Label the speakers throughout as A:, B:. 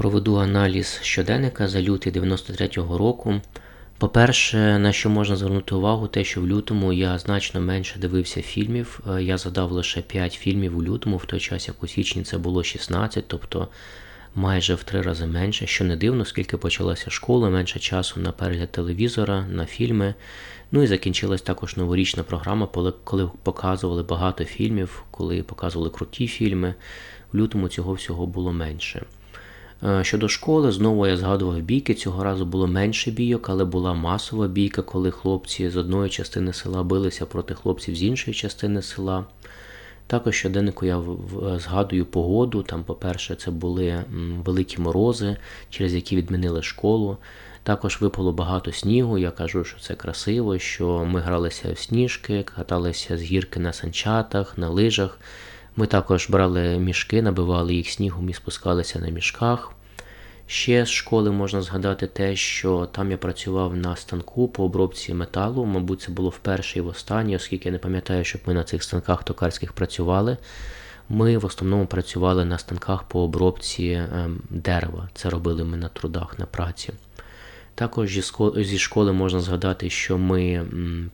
A: Проведу аналіз щоденника за лютий 93-го року. По-перше, на що можна звернути увагу, те, що в лютому я значно менше дивився фільмів. Е, Я задав лише 5 фільмів у лютому, в той час як у січні це було 16, тобто майже в три рази менше, що не дивно, оскільки почалася школа, менше часу на перегляд телевізора, на фільми. Ну і закінчилась також новорічна програма, коли- коли показували багато фільмів, коли показували круті фільми. В лютому цього всього було менше. Е, Щодо школи, знову я згадував бійки. Цього разу було менше бійок, але була масова бійка, коли хлопці з одної частини села билися проти хлопців з іншої частини села. Також щоденнику я згадую погоду. Там, по-перше, це були великі морози, через які відмінили школу. Також випало багато снігу. Я кажу, що це красиво, що ми гралися в сніжки, каталися з гірки на санчатах, на лижах. Ми також брали мішки, набивали їх снігом і спускалися на мішках. Ще з школи можна згадати те, що там я працював на станку по обробці металу. Мабуть, це було вперше і востаннє, оскільки я не пам'ятаю, щоб ми на цих станках токарських працювали. Ми в основному працювали на станках по обробці ем, дерева. Це робили ми на трудах, на праці. Також зі школи можна згадати, що ми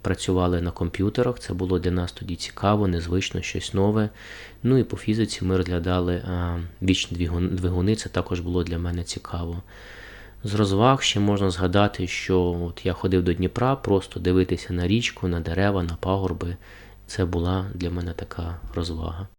A: працювали на комп'ютерах. Це було для нас тоді цікаво, незвично, щось нове. Ну і по фізиці ми розглядали вічні двигуни. Це також було для мене цікаво. З розваг ще можна згадати, що от я ходив до Дніпра, просто дивитися на річку, на дерева, на пагорби. Це була для мене така розвага.